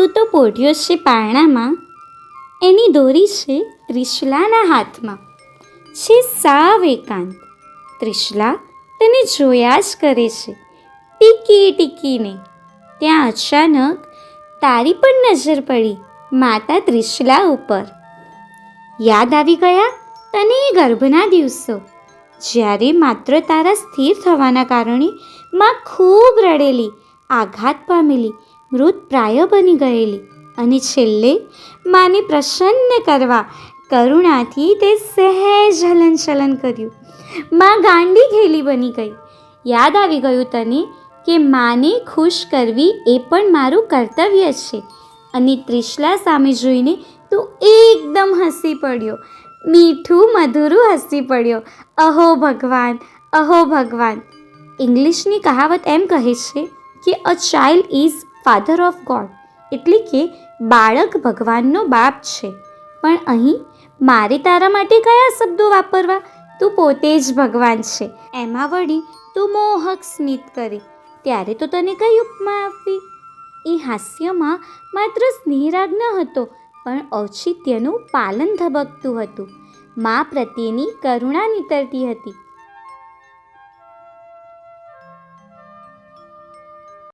તું તો પોઢ્યો છે પારણામાં. એની દોરી છે ત્રિશલાના હાથમાં. છે સાવ એકાંત. ત્રિશલા તને જોયા જ કરે છે. ટીકી ટીકીને. ત્યાં અચાનક તારી પણ નજર પડી માતા ત્રિશલા ઉપર. યાદ આવી ગયા? તને એ ગર્ભના દિવસો. જ્યારે માત્ર તારા સ્થિર થવાના કારણે માં ખૂબ રડેલી, આઘાત પામેલી મૃત પ્રાય બની ગયેલી. અને છેલ્લે, માને પ્રસન્ન કરવા કરુણાથી તે સહેજ હલનચલન કર્યું. માં ગાંડી ઘેલી બની ગઈ. યાદ આવી ગયું તને કે માને ખુશ કરવી એ પણ મારું કર્તવ્ય છે. અને ત્રિશલા સામે જોઈને તું એકદમ હસી પડ્યો. મીઠું, મધુરું હસી પડ્યો. અહો ભગવાન અહો ભગવાન. ઇંગ્લિશની કહાવત એમ કહે છે કે a child is father of God એટલે કે બાળક ભગવાનનો બાપ છે. પણ અહીં મારે તારા માટે કયા શબ્દો વાપરવા? તું પોતે જ ભગવાન છે. એમાં વળી તું મોહક સ્મિત કરી. ત્યારે તો તને કઈ ઉપમા આપવી? એ હાસ્યમાં માત્ર સ્નેહરાગ ન હતો, પણ ઔચિત્યનું પાલન ધબકતું હતું. મા પ્રત્યેની કરુણા નીતરતી હતી.